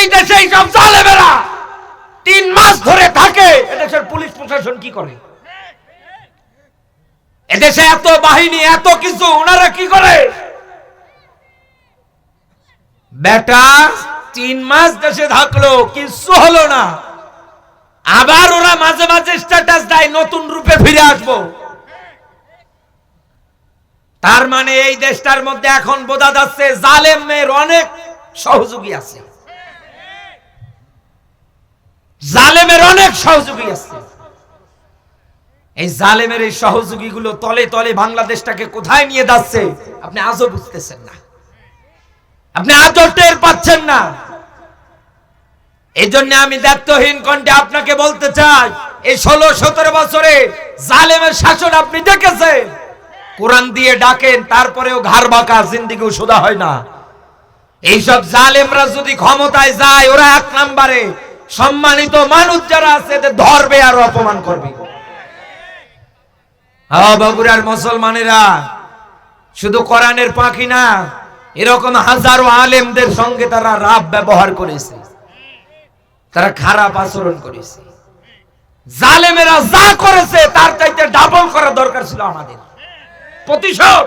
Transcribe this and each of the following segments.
এই দেশে সব জালেমেরা। তিন মাস ধরে থাকে। এদেশের পুলিশ প্রশাসন কি করে? এদেশে এত বাহিনী, এত কিছু, ওনারা কি করে? বেটা, তিন মাস দেশে থাকল কিছু হলো না। আবার ওরা মাঝে মাঝে স্ট্যাটাস দেয়, নতুন রূপে ফিরে আসব। তার মানে এই দেশটার মধ্যে এখন বোঝা যাচ্ছে জালেমের অনেক সহযোগী আছে। জালেমের অনেক সহযোগী আছে। এই জালেমের এই সহযোগী গুলো তলে তলে বাংলাদেশটাকে কোথায় নিয়ে যাচ্ছে, আপনি আজও বুঝতেছেন না। আপনি আজও টের পাচ্ছেন না। এই জন্য আমি দায়িত্বহীন কণ্ঠে আপনাকে বলতে চাই, এই ষোলো সতেরো বছরে জালেমের শাসন আপনি দেখেছেন? কোরআন দিয়ে ডাকেন, তারপরেও ঘাড় বাঁকা, জিন্দিগিও সোজা হয় না। এইসব জালেমরা যদি ক্ষমতায় যায়, ওরা এক নাম্বারে সম্মানিত মানুষ যারা আছে, এদের ধরবে আর অপমান করবে। বগুড়ার মুসলমানেরা শুধু কোরআনের পাখি না, এরকম হাজারো আলেমদের সঙ্গে তারা রাব ব্যবহার করেছে। তারা খারাপ আচরণ করেছে। জালেমেরা যা করেছে, তার চাইতে ডাবল করা দরকার ছিল আমাদের। প্রতিশোধ!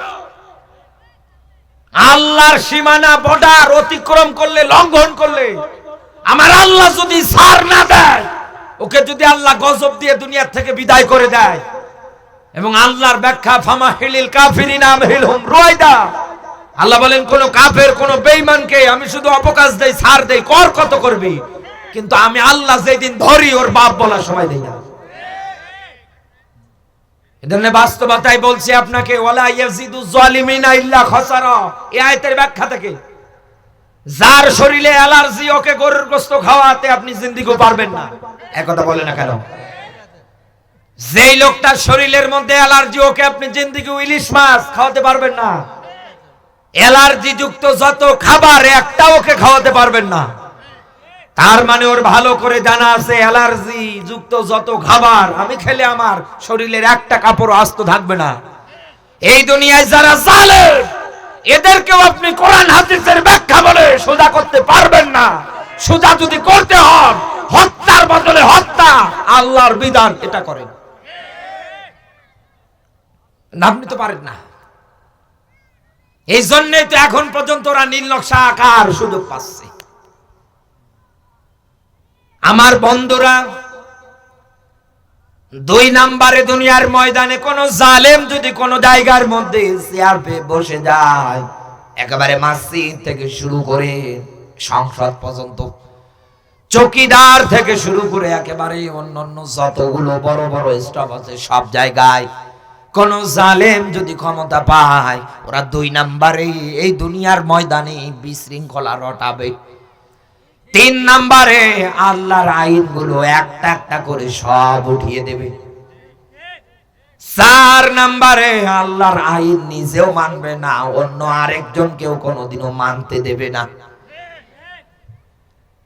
আল্লাহর সীমানা বর্ডার অতিক্রম করলে, লঙ্ঘন করলে আমার আল্লাহ যদি সার না দেয়, ওকে যদি আল্লাহ গজব দিয়ে দুনিয়ার থেকে বিদায় করে দেয়, এবং আল্লাহর ব্যাখ্যা, ফামা হিলিল কাফিরিনা আমহিলহুম রুয়াইদা। আল্লাহ বলেন, কোন কাফের, কোন বেঈমানকে আমি শুধু অবকাশ দেই, সার দেই, কর কত করবি? কিন্তু আমি আল্লাহ যেদিন ধরি, ওর বাপ বলার সময় দেই না। এজন্য বাস্তবতায় বলছি আপনাকে, ওয়ালা ইয়াজিদু জালিমিনা ইল্লা খাসারা। এই আয়াতের ব্যাখ্যা থেকে যার শরীরে অ্যালার্জি, ওকে গরুর গোস্ত খাওয়াতে আপনি জিন্দিগি পারবেন না। এক কথা বলে না কেন? যেই লোকটার শরীরের মধ্যে অ্যালার্জি, ওকে আপনি জিন্দিগি ইলিশ মাছ খাওয়াতে পারবেন না। অ্যালার্জি যুক্ত যত খাবার, একটা ওকে খাওয়াতে পারবেন না। তার মানে ওর ভালো করে জানা আছে অ্যালার্জি যুক্ত যত খাবার, আমি খেলে আমার শরীরের একটা কাপড় আস্ত থাকবে না। এই দুনিয়ায় যারা জালে এদেরকেও আপনি কোরআন হাদিসের ব্যাখ্যা বলে সোজা করতে পারবেন না। সোজা যদি করতে হন হত্যার বদলে হত্যা আল্লাহর বিধান এটা করেন। না, আপনি তো পারেন না। এই জন্যই তো এখন পর্যন্ত ওরা নীল নকশা আকার সুযোগ পাচ্ছে। আমার বন্ধুরা দুই নাম্বারে দুনিয়ার ময়দানে কোন জালেম যদি কোন জায়গার মধ্যে বসে যায়, একেবারে মসজিদ থেকে শুরু করে সংসদ পর্যন্ত, চকিদার থেকে শুরু করে একেবারে অন্যান্য যতগুলো বড় বড় স্টপ আছে সব জায়গায় কোন জালেম যদি ক্ষমতা পায়, ওরা দুই নাম্বারে এই দুনিয়ার ময়দানে বিশৃঙ্খলা রটাবে। তিন নাম্বারে আল্লাহর আইনগুলো একটা একটা করে সব উঠিয়ে দেবে। চার নাম্বারে আল্লাহর আইন নিজেও মানবে না, অন্য আরেকজন কেউ কোনোদিনও মানতে দেবে না।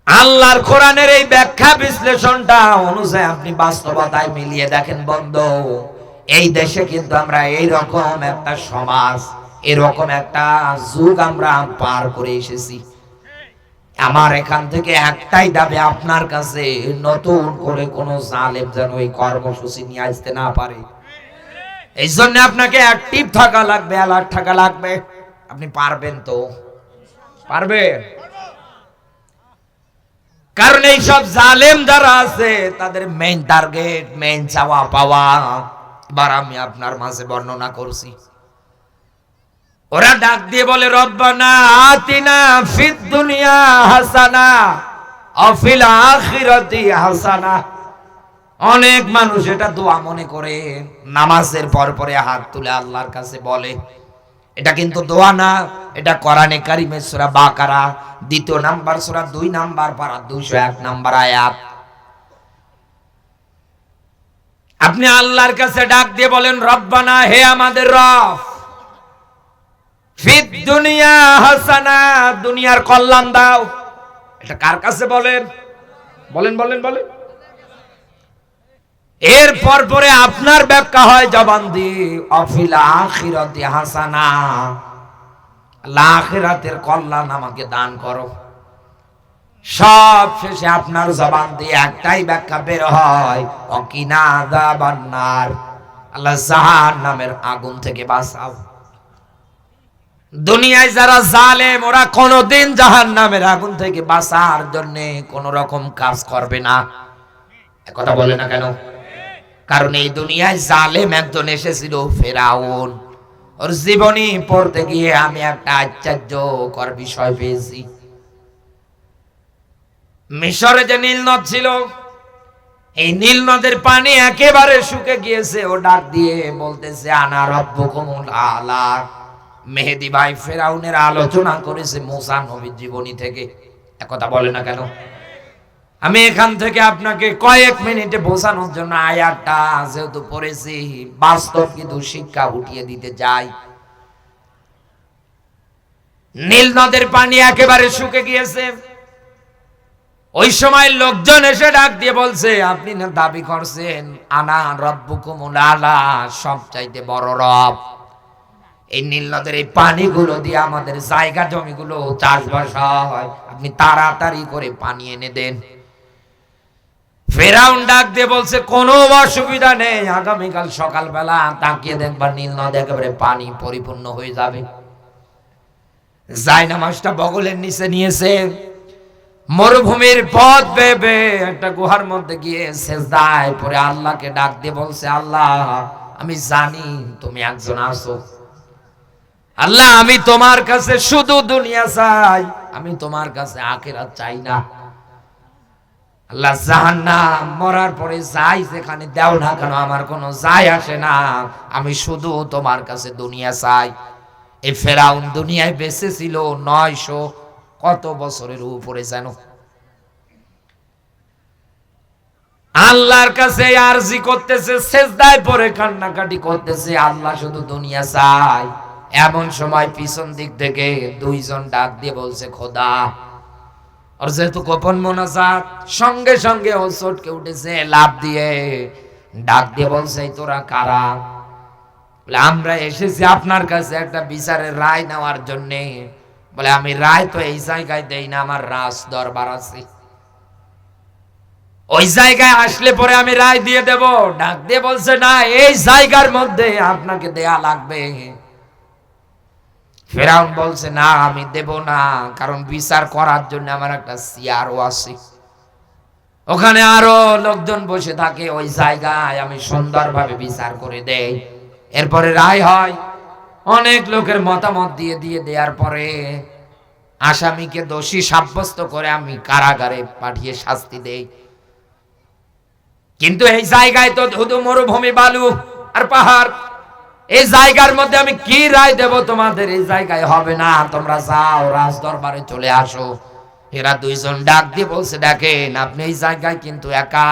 আল্লাহর কোরআনের এই ব্যাখ্যা বিশ্লেষণটা অনুযায়ী আপনি বাস্তবতায় মিলিয়ে দেখেন বন্ধ, এই দেশে কিন্তু আমরা এই রকম একটা সমাজ, এরকম একটা যুগ আমরা পার করে এসেছি। আমার এখান থেকে একটাই দাবি আপনার কাছে, নতুন করে কোন জালেম যেন এই কর্মসূচি নিয়ে আসতে না পারে। এই জন্য আপনাকে অ্যাক্টিভ থাকা লাগবে অ্যালার্ট থাকা লাগবে। আপনি পারবেন তো? পারবেন? কারণ এই সব জালেম যারা আছে, তাদের মেইন টার্গেট মেইন চাওয়া পাওয়া এবার আমি আপনার মাঝে বর্ণনা করছি। ওরা ডাক দিয়ে বলে, রব্বানা আতিনা ফিদ দুনিয়া হাসানা অফিল আখিরাতি হাসানা। অনেক মানুষ এটা দোয়া মনে করে, নামাজের পর পরে হাত তুলে আল্লাহর কাছে বলে। এটা কিন্তু দোয়া না, এটা কোরআনে কারিমের সূরা বাকারা, দ্বিতীয় নাম্বার সূরা, দুই নাম্বার পারা, দুইশো এক নাম্বার আয়াত। আপনি আল্লাহর কাছে ডাক দিয়ে বলেন, রব্বানা, হে আমাদের রব দুনিয়া হাসানা, দুনিয়ার কল্যাণ দাও। এটা কার কাছে বলেন? বলেন বলেন বলেন। এর পর পরে আপনার ব্যাখ্যা হয় জবান দি অফিল হাসানা। আল্লাহ কল্যাণ আমাকে দান করো। সব শেষে আপনার জবান দিয়ে একটাই ব্যাখ্যা বের হয়, অকিনা দাবান্নার আল্লাহ জাহান নামের আগুন থেকে বাঁচাও। দুনিয়ায় যারা জালেম, ওরা কোনোদিন জাহান নামের আগুন থেকে বাঁচার জন্য কোন রকম কাজ করবে না। কথা বলে না কেন? কারণ এই দুনিয়ায় জালেম একজন এসেছিল, ফেরাউন। ওর জীবনী পড়তে গিয়ে আমি একটা আশ্চর্যকর বিষয় পেয়েছি। মিশরে যে নীল নদ ছিল, এই নীল নদের পানি একেবারে শুকে গিয়েছে। ও ডাক দিয়ে বলতেছে, আনা রব্বকুমুল আলা। মেহেদি ভাই ফেরাউনের আলোচনা করেছে মোসা নবীর জীবনী থেকে। একথা বলে না কেন? আমি এখান থেকে আপনাকে কয়েক মিনিটে বোঝানোর জন্য আয়াতটা যেহেতু পড়েছি, বাস্তব কিন্তু শিক্ষা উঠিয়ে দিতে যাই। নীল নদের পানি একেবারে শুকে গিয়েছে। ওই সময় লোকজন এসে ডাক দিয়ে বলছে, আপনি দাবি করছেন, আনা রব্বুকুমুল আলা সব চাইতে বড় রব। এই নীল নদের এই পানিগুলো দিয়ে আমাদের জায়গা জমিগুলো চাষবাস হয়। আপনি তাড়াতাড়ি করে পানি এনে দেন। ফেরাউন ডাক দিয়ে বলছে, কোনো অসুবিধা নেই, আগামীকাল সকালবেলা তাকিয়ে দেখবা নীল নদী একেবারে পানি পরিপূর্ণ হয়ে যাবে। জায়নামাজটা বগলের নিচে নিয়েছে। মরুভূমির পথ বেবে একটা গুহার মধ্যে গিয়ে সেজদায় পরে আল্লাহকে ডাক দিয়ে বলছে, আল্লাহ, আমি জানি তুমি একজন আসো আল্লাহ, আমি তোমার কাছে শুধু দুনিয়া চাই, আমি তোমার কাছে আখেরাত চাই না। আল্লাহ, জাহান্নাম মরার পরে যাই যেখানে দেও না কেন, আমার কোনো যায় আসে না। আমি শুধু তোমার কাছে দুনিয়া চাই। এই ফেরাউন দুনিয়ায় বেঁচে ছিল নয়শো কত বছরের উপরে যেন। আল্লাহর কাছে আরজি করতেছে, সেজদায় পরে কান্নাকাটি করতেছে, আল্লাহ শুধু দুনিয়া চাই। এমন সময় পিছন দিক থেকে দুইজন ডাক দিয়ে বলছে, খোদা আর যেহেতু গোপন মোনাজাত, সঙ্গে সঙ্গে ও চটকে উঠেছে লাভ দিয়ে। ডাক দিয়ে বলছে তোরা কারা? বলে, আমরা এসেছি আপনার কাছে একটা বিচারের রায় নেওয়ার জন্য। বলে, আমি রায় তো এই জায়গায় দেই না, আমার রাজ দরবার আছে। ওই জায়গায় আসলে পরে আমি রায় দিয়ে দেব। ডাক দিয়ে বলছে, না, এই জায়গার মধ্যে আপনাকে দেয়া লাগবে। ফেরাউন বলছে, না, আমি দেব না, কারণ বিচার করার জন্য আমার একটা চেয়ারও আছে। ওখানে আরও লোকজন বসে থাকে, ওই জায়গায় আমি সুন্দরভাবে বিচার করে দেই। এরপরে রায় হয়, অনেক লোকের মতামত দিয়ে দিয়ে দেওয়ার পরে আসামিকে দোষী সাব্যস্ত করে আমি কারাগারে পাঠিয়ে শাস্তি দেই। কিন্তু এই জায়গায় তো ধুধু মরুভূমি বালু আর পাহাড় এই জায়গার মধ্যে আমি কি রায় দেব তোমাদের? এই জায়গায় হবে না। তোমরা যাও রাজ দরবারে চলে আসো। এরা দুইজন ডাক দিয়ে বলছে, দেখেন, আপনি এই জায়গায় কিন্তু একা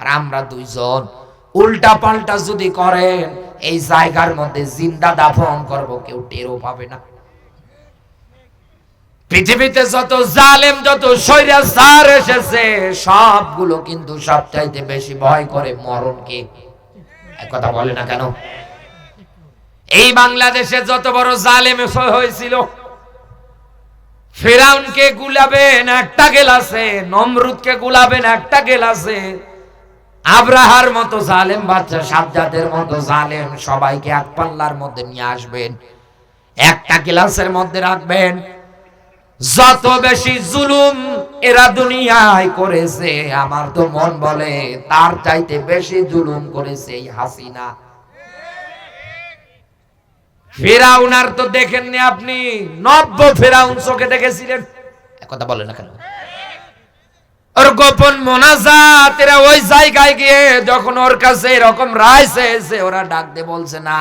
আর আমরা দুইজন। উল্টা পাল্টা যদি করেন, এই জায়গার মধ্যে জিন্দা দাফন করব, কেউ টেরও পাবে না। পৃথিবীতে যত জালেম, যত স্বৈরাচার এসেছে, সবগুলো কিন্তু সবচাইতে বেশি ভয় করে মরণকে। এক কথা বলে না কেন? এই বাংলাদেশে যত বড় জালেম হয়েছিল, ফেরাউনকে গুলাবেন একটা গেলাসে, নমরুদকে গুলাবেন একটা গেলাসে। আব্রাহার মতো জালেম বাচ্চা, সাজ্জাদের মতো জালেম, সবাইকে এক পাল্লার মধ্যে নিয়ে আসবেন। একটা গ্লাসের মধ্যে রাখবেন। যত বেশি জুলুম এরা দুনিয়ায় করেছে, আমার তো মন বলে, তার চাইতে বেশি জুলুম করেছে এই হাসিনা। ফেরাউন আর তো দেখেননি আপনি নব্য ফেরাউন চোখে দেখেছিলেন। কথা বলে না কেন? ওর গোপন মোনাজাত এরা ওই জায়গায় গিয়ে যখন ওর কাছে এরকম রায় চেয়েছে ওরা ডাক দিয়ে বলছে না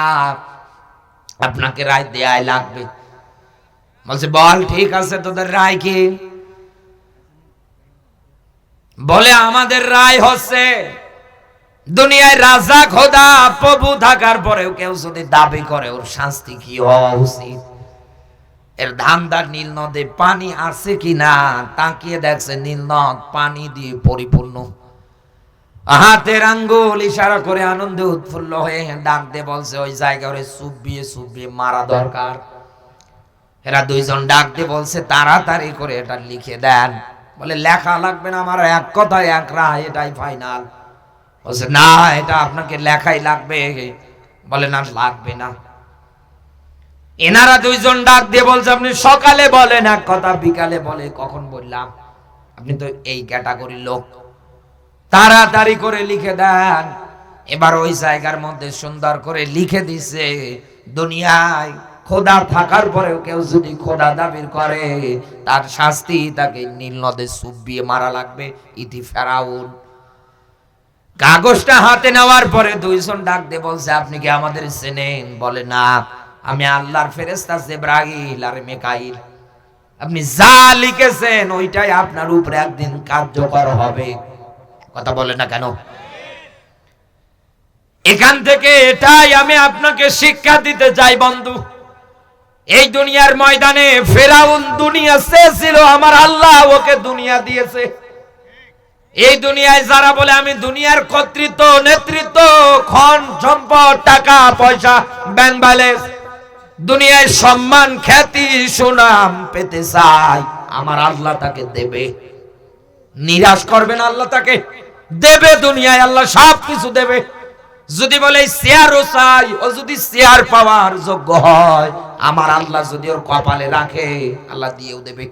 আপনাকে রায় দেয়াই লাগবে। বলছে বল ঠিক আছে তোদের রায় কি? বলে আমাদের রায় হচ্ছে দুনিয়ায় রাজা, খোদা, প্রভু থাকার পরেও কেউ যদি দাবি করে, ওর শাস্তি কি হওয়া উচিত? এর ধান্দার নীল নদে পানি আছে কিনা? তাকিয়ে দেখছে নীল নদ পানি দিয়ে পরিপূর্ণ। হাতের আঙ্গুল ইশারা করে আনন্দে উৎফুল্ল হয়ে ডাক দিয়ে বলছে, ওই জায়গা ওরে চুবিয়ে চুবিয়ে মারা দরকার। এরা দুইজন ডাক দিয়ে বলছে, তাড়াতাড়ি করে এটা লিখে দেন। বলে, লেখা লাগবে না, আমার এক কথায় এক রায়, এটাই ফাইনাল বলছে, না, এটা আপনাকে লেখাই লাগবে। বলে, না, লাগবে না। এনারা দুইজন ডাক দিয়ে বলছে, আপনি সকালে বলেন, এক কথা বিকালে বলে, কখন বললাম? আপনি তো এই ক্যাটাগরির লোক। তাড়াতাড়ি করে লিখে দেন। এবার ওই জায়গার মধ্যে সুন্দর করে লিখে দিছে, দুনিয়ায় খোদা থাকার পরেও কেউ যদি খোদা দাবির করে, তার শাস্তি তাকে নীল নদে চুবিয়ে মারা লাগবে। ইতি ফেরাউন। কাগজটা হাতে নেওয়ার পরে দুইজন ডাক দিয়ে বলছে, আপনি কি আমাদের চেনেন? বলে, না, আমি আল্লাহর ফেরেস্তা জেব্রাহিল আর মেকাইল। আপনি যা লিখেছেন, ওইটাই আপনার উপরে একদিন কার্যকর হবে। কথা বলে না কেন? এখান থেকে এটাই আমি আপনাকে শিক্ষা দিতে চাই, বন্ধু। এই দুনিয়ার ময়দানে ফেরাউন দুনিয়া চেয়েছিল, আমার আল্লাহ ওকে দুনিয়া দিয়েছে। এই দুনিয়ায় যারা বলে আমি দুনিয়ার কর্তৃত্ব, নেতৃত্ব খন সম্পদ, টাকা, পয়সা ব্যাংক ব্যালেন্স দুনিয়ায় সম্মান, খ্যাতি, সুনাম পেতে চাই, আমার আল্লাহ তাকে দেবে। নিরাশ করবেন আল্লাহ তাকে? দেবে দুনিয়ায়, আল্লাহ সব কিছু দেবে। যদি বলে শেয়ারও চাই, ও যদি শেয়ার পাওয়ার যোগ্য হয়, আমার আল্লাহ যদি ওর কপালে রাখে, আল্লাহ দিয়েও দেবে।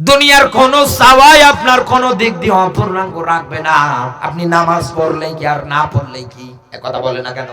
দুনিয়ার কোন সাওয়াই আপনার কোন দিক দিয়ে অপূর্ণাঙ্গ রাখবে না। আপনি নামাজ পড়লেন কি আর না পড়লেই কি? কথা বলে না কেন?